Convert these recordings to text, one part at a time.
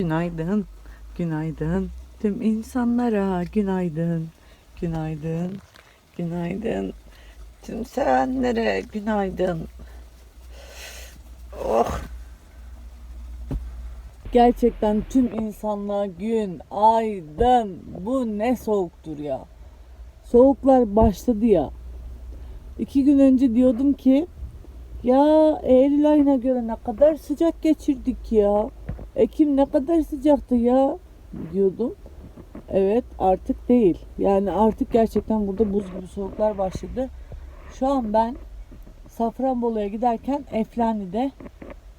Günaydın, günaydın. Tüm insanlara günaydın, günaydın, günaydın. Tüm sevenlere günaydın. Oh. Gerçekten tüm insanlığa gün, aydın. Bu ne soğuktur ya. Soğuklar başladı ya. İki gün önce diyordum ki ya Eylül ayına göre ne kadar sıcak geçirdik ya. Ekim ne kadar sıcaktı ya diyordum. Evet artık değil. Yani artık gerçekten burada buz gibi soğuklar başladı. Şu an ben Safranbolu'ya giderken Eflani'de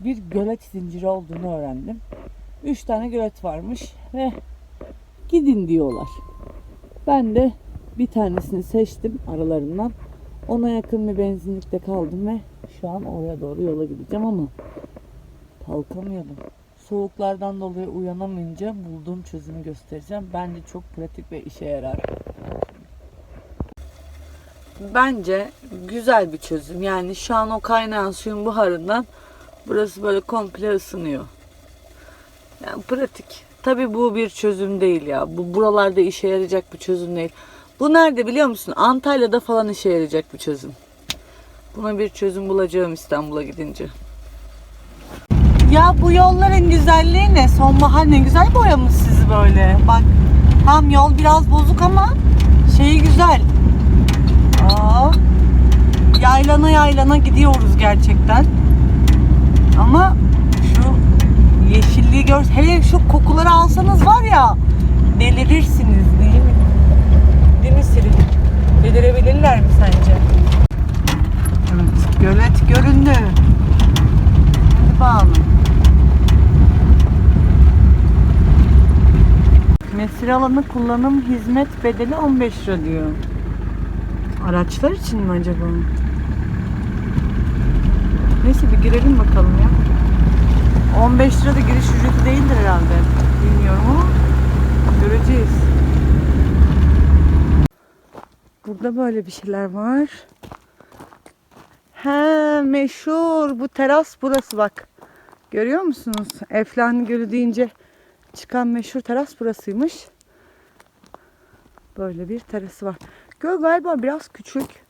bir gölet zinciri olduğunu öğrendim. Üç tane gölet varmış ve gidin diyorlar. Ben de bir tanesini seçtim aralarından. Ona yakın bir benzinlikte kaldım ve şu an oraya doğru yola gideceğim ama kalkamıyordum. Soğuklardan dolayı uyanamayınca bulduğum çözümü göstereceğim. Bence çok pratik ve işe yarar. Bence güzel bir çözüm. Yani şu an o kaynayan suyun buharından burası böyle komple ısınıyor. Yani pratik. Tabi bu bir çözüm değil ya. Bu buralarda işe yarayacak bir çözüm değil. Bu nerede biliyor musun? Antalya'da falan işe yarayacak bir çözüm. Buna bir çözüm bulacağım İstanbul'a gidince. Ya bu yolların güzelliği ne? Sonbahar ne güzel boyamış sizi böyle. Bak tam yol biraz bozuk ama şeyi güzel. Aa, yaylana yaylana gidiyoruz gerçekten. Ama şu yeşilliği gör. Hele şu kokuları alsanız var ya delirirsiniz değil mi? Değil mi Siri? Delirebilirler mi sence? Evet, gölet göründü. Hadi bakalım. Mesire alanı kullanım hizmet bedeli 15 lira diyor. Araçlar için mi acaba? Neyse bir girelim bakalım ya. 15 lira da giriş ücreti değildir herhalde. Bilmiyorum ama göreceğiz. Burada böyle bir şeyler var. He meşhur bu teras burası bak. Görüyor musunuz? Eflani Gölü deyince çıkan meşhur teras burasıymış. Böyle bir terası var. Göl galiba biraz küçük.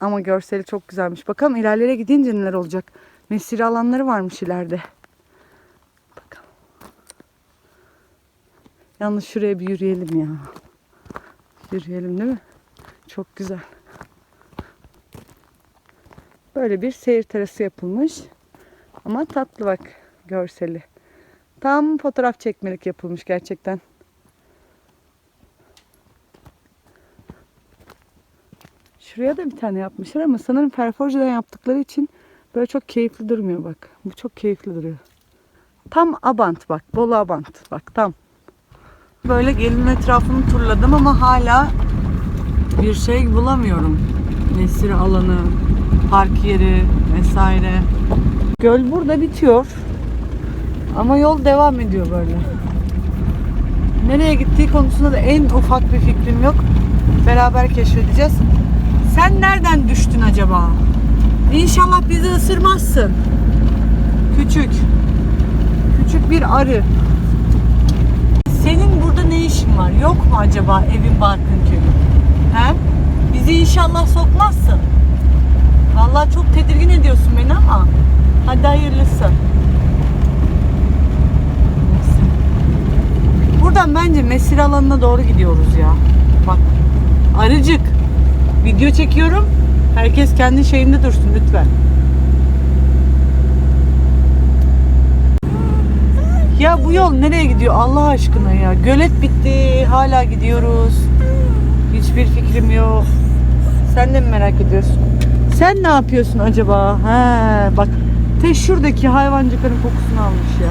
Ama görseli çok güzelmiş. Bakalım ilerlere gidince neler olacak. Mesire alanları varmış ileride. Bakalım. Yalnız şuraya bir yürüyelim ya. Yürüyelim değil mi? Çok güzel. Böyle bir seyir terası yapılmış. Ama tatlı bak görseli. Tam fotoğraf çekmelik yapılmış gerçekten. Şuraya da bir tane yapmışlar ama sanırım perforjeden yaptıkları için böyle çok keyifli durmuyor bak. Bu çok keyifli duruyor. Tam Abant bak. Bolu Abant. Bak tam. Böyle gelin etrafını turladım ama hala bir şey bulamıyorum. Mesire alanı, park yeri vesaire. Göl burada bitiyor. Ama yol devam ediyor böyle. Nereye gittiği konusunda da en ufak bir fikrim yok. Beraber keşfedeceğiz. Sen nereden düştün acaba? İnşallah bizi ısırmazsın. Küçük. Küçük bir arı. Senin burada ne işin var? Yok mu acaba evin barkın köyü? He? Bizi inşallah sokmazsın. Vallahi çok tedirgin ediyorsun beni ama hadi hayırlısı. Neyse. Buradan bence mesire alanına doğru gidiyoruz ya. Bak arıcık. Video çekiyorum. Herkes kendi şeyinde dursun lütfen. Ya bu yol nereye gidiyor Allah aşkına ya? Gölet bitti. Hala gidiyoruz. Hiçbir fikrim yok. Sen de mi merak ediyorsun? Sen ne yapıyorsun acaba? He, bak te şuradaki hayvancıkların kokusunu almış ya.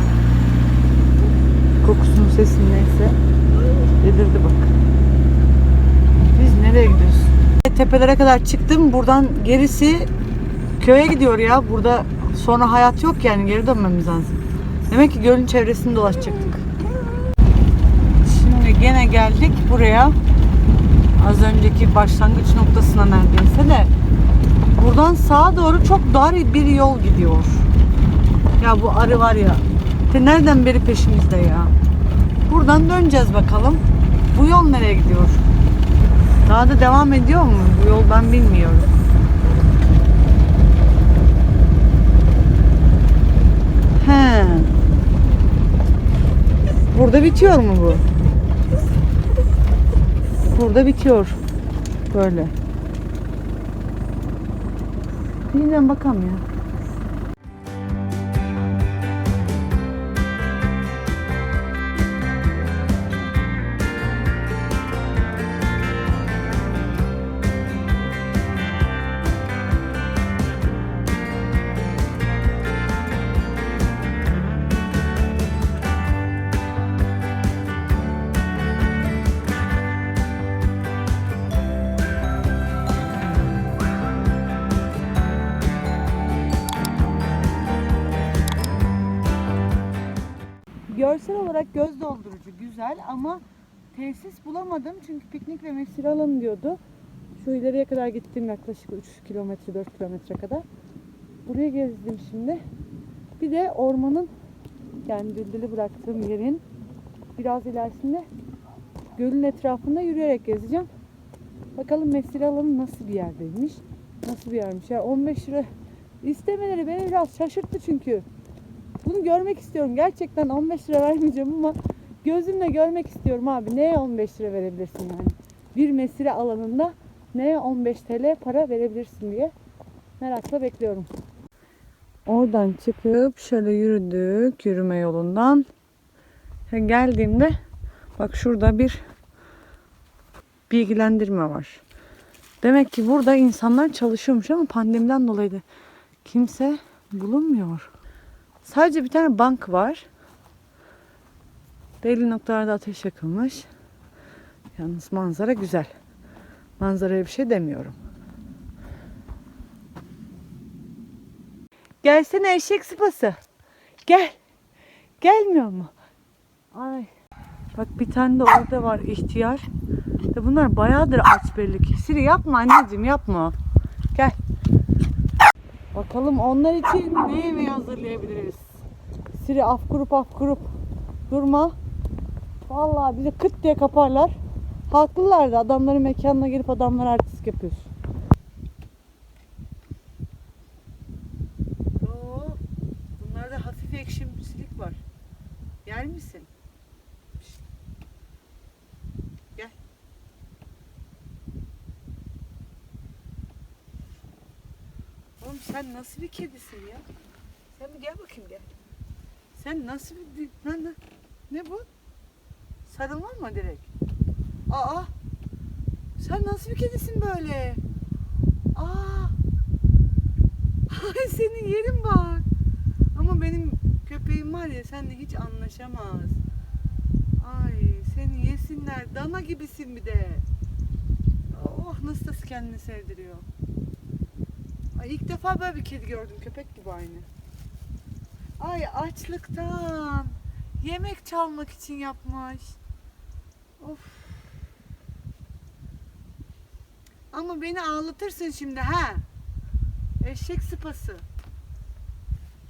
Kokusunun sesi neyse. Delirdi bak. Biz nereye gidiyoruz? Tepelere kadar çıktım. Buradan gerisi köye gidiyor ya. Burada sonra hayat yok yani geri dönmemiz lazım. Demek ki gölün çevresini dolaşacaktık. Şimdi gene geldik buraya. Az önceki başlangıç noktasına neredeyse de buradan sağa doğru çok dar bir yol gidiyor. Ya bu arı var ya Te nereden beri peşimizde ya? Buradan döneceğiz bakalım. Bu yol nereye gidiyor? Daha da devam ediyor mu? Bu yol ben bilmiyorum. He. Burada bitiyor mu bu? Burada bitiyor. Böyle. Yeniden bakalım ya. Olarak göz doldurucu güzel ama tesis bulamadım çünkü piknik ve mesire alanı diyordu. Şu ileriye kadar gittim yaklaşık 3 kilometre 4 kilometre kadar. Buraya gezdim şimdi. Bir de ormanın yani düldülü bıraktığım yerin biraz ilerisinde gölün etrafında yürüyerek gezeceğim. Bakalım mesire alanı nasıl bir yerdeymiş. Nasıl bir yermiş ya 15 lira istemeleri beni biraz şaşırttı çünkü. Bunu görmek istiyorum. Gerçekten 15 lira vermeyeceğim ama gözümle görmek istiyorum abi. Neye 15 lira verebilirsin yani? Bir mesire alanında neye 15 TL para verebilirsin diye merakla bekliyorum. Oradan çıkıp şöyle yürüdük yürüme yolundan. Geldiğimde bak şurada bir bilgilendirme var. Demek ki burada insanlar çalışıyormuş ama pandemiden dolayı da kimse bulunmuyor. Sadece bir tane bank var. Belli noktalarda ateş yakılmış. Yalnız manzara güzel. Manzaraya bir şey demiyorum. Gelsene eşek sıpası. Gel. Gelmiyor mu? Ay. Bak bir tane de orada var ihtiyar. De bunlar bayağıdır aç belli ki. Siri yapma anneciğim yapma. Gel. Bakalım onlar için ne yemeği hazırlayabiliriz? Siri af kurup af kurup durma. Vallahi bize kıt diye kaparlar. Haklılar da adamların mekanına gelip adamlar artist yapıyorsun. Oo, bunlarda hafif ekşimsilik var. Yer misin? Nasıl bir kedisin ya? Sen bir gel bakayım gel. Sen nasıl bir... Ne, ne, ne bu? Sarılma mı direkt? Aa! Sen nasıl bir kedisin böyle? Aa! Senin yerin var. Ama benim köpeğim var ya seninle hiç anlaşamaz. Ay seni yesinler. Dana gibisin bir de. Oh nasıl da kendini sevdiriyor. Ay ilk defa böyle bir kedi gördüm. Köpek gibi aynı. Ay açlıktan. Yemek çalmak için yapmış. Of. Ama beni ağlatırsın şimdi ha. Eşek sıpası.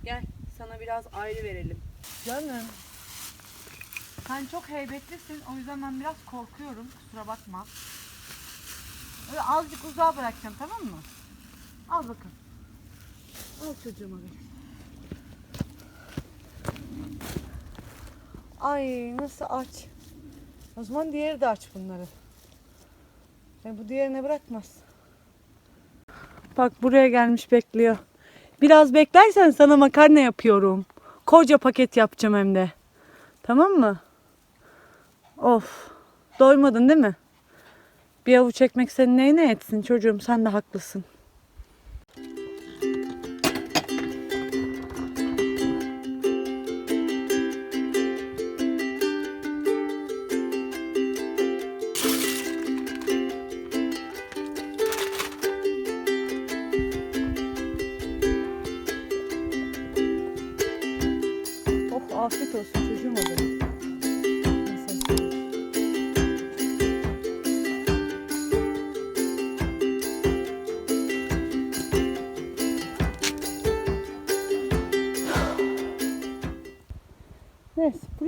Gel sana biraz ayrı verelim. Canım. Sen çok heybetlisin. O yüzden ben biraz korkuyorum. Kusura bakma. Öyle azıcık uzağa bırakacağım tamam mı? Al bakın. Al çocuğuma ver. Ay nasıl aç. O zaman diğeri de aç bunları. E bu diğerine bırakmaz. Bak buraya gelmiş bekliyor. Biraz beklersen sana makarna yapıyorum. Koca paket yapacağım hem de. Tamam mı? Of. Doymadın değil mi? Bir avuç ekmek senin neyine etsin çocuğum sen de haklısın.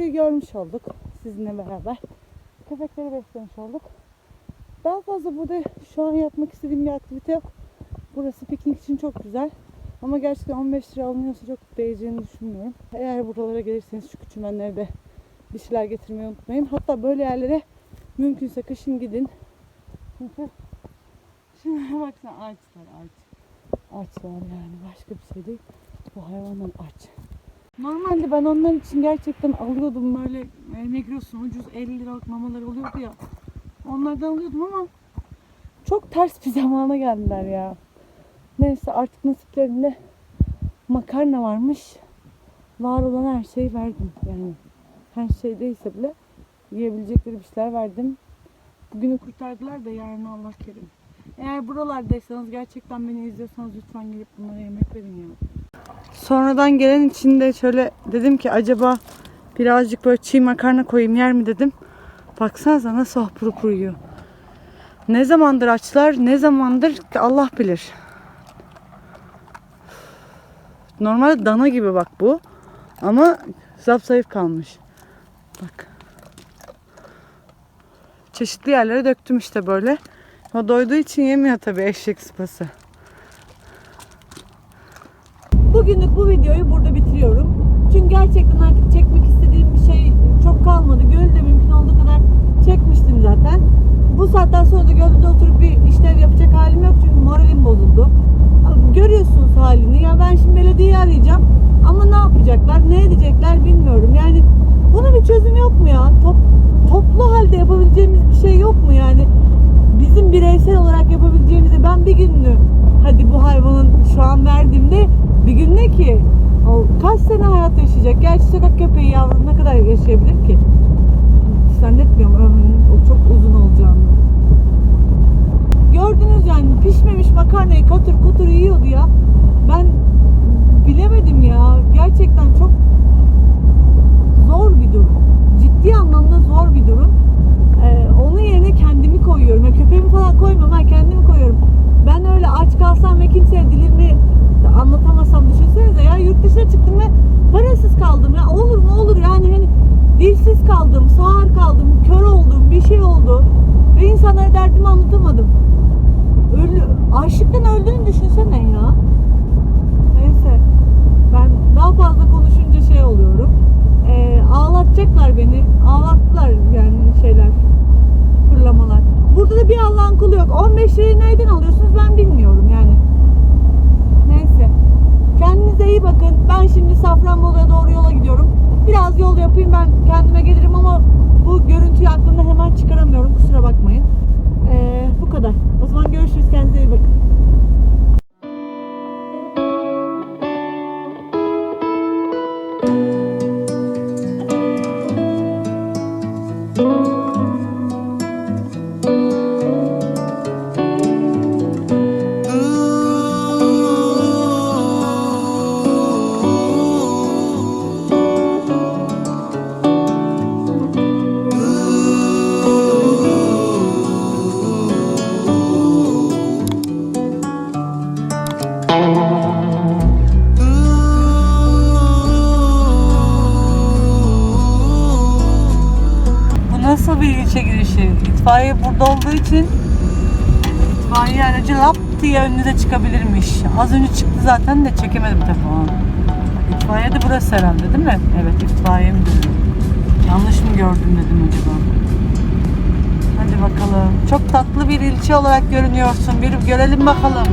Burayı görmüş olduk sizinle beraber. Köpekleri beslemiş olduk. Daha fazla burada şu an yapmak istediğim bir aktivite yok. Burası piknik için çok güzel. Ama gerçekten 15 lira alınıyorsa çok değeceğini düşünmüyorum. Eğer buralara gelirseniz şu küçümenlere de bir şeyler getirmeyi unutmayın. Hatta böyle yerlere mümkünse kışın gidin. Çünkü şuna baksana ağaçlar ağaç. Ağaçlar yani başka bir şey değil. Bu hayvanlar aç. Normalde ben onlar için gerçekten alıyordum böyle e, Migros'un ucuz 50 liralık mamalar oluyordu ya. Onlardan alıyordum ama çok ters bir zamana geldiler ya. Neyse artık nasiplerinde makarna varmış. Var olan her şeyi verdim yani. Her şey değilse bile yiyebilecekleri bir şeyler verdim. Bugünü kurtardılar da yarın Allah kerim. Eğer buralardaysanız gerçekten beni izliyorsanız lütfen gelip bunlara yemek verin ya. Sonradan gelen için de şöyle dedim ki acaba birazcık böyle çiğ makarna koyayım yer mi dedim. Baksanıza nasıl hapuru kuruyor. Ne zamandır açlar ne zamandır Allah bilir. Normal dana gibi bak bu. Ama zayıf kalmış. Bak. Çeşitli yerlere döktüm işte böyle. O doyduğu için yemiyor tabii eşek sıpası. Bugünlük bu videoyu burada bitiriyorum. Çünkü gerçekten artık çekmek istediğim bir şey çok kalmadı. Gölde mümkün olduğu kadar çekmiştim zaten. Bu saatten sonra da gölde oturup bir işler yapacak halim yok çünkü moralim bozuldu. Görüyorsunuz halini. Ya ben şimdi belediyeyi arayacağım ama ne yapacaklar, ne edecekler bilmiyorum. Yani bunun bir çözümü yok mu ya? Top, toplu halde yapabileceğimiz bir şey yok mu yani? Bizim bireysel olarak yapabileceğimizi ben bir gününü hadi bu hayvanın şu an verdiğimde bir gün ne ki? O kaç sene hayat yaşayacak? Gerçi sokak köpeği yavrum ne kadar yaşayabilir ki? Zannetmiyorum ömrünün o çok uzun olacağını. Gördünüz yani pişmemiş makarnayı katır kutur yiyordu ya. Ben bilemedim ya. Gerçekten çok zor bir durum. Ciddi anlamda zor bir durum. Ee, onun yerine kendimi koyuyorum. Ya köpeğimi falan koymam. Ben kendimi koyuyorum. Ben öyle aç kalsam ve kimseye dilimi anlatamasam düşünsenize ya yurt dışına çıktım ve parasız kaldım ya olur mu olur yani hani dilsiz kaldım, sağır kaldım, kör oldum, bir şey oldu ve insanlara derdimi anlatamadım. Ölü, açlıktan öldüğünü düşünsene ya. Neyse ben daha fazla konuşunca şey oluyorum. Ee, ağlatacaklar beni. Ağlattılar yani şeyler. Fırlamalar. Burada da bir Allah'ın kulu yok. 15 lirayı nereden alıyorsunuz ben bilmiyorum yani. Neyse. Kendinize iyi bakın. Ben şimdi Safranbolu'ya doğru yola gidiyorum. Biraz yol yapayım ben kendime İtfaiye burada olduğu için itfaiye aracı lap diye önünüze çıkabilirmiş. Az önce çıktı zaten de çekemedim tabii onu. İtfaiye de burası herhalde değil mi? Evet itfaiye müdürü. Yanlış mı gördüm dedim acaba. Hadi bakalım. Çok tatlı bir ilçe olarak görünüyorsun. Bir görelim bakalım.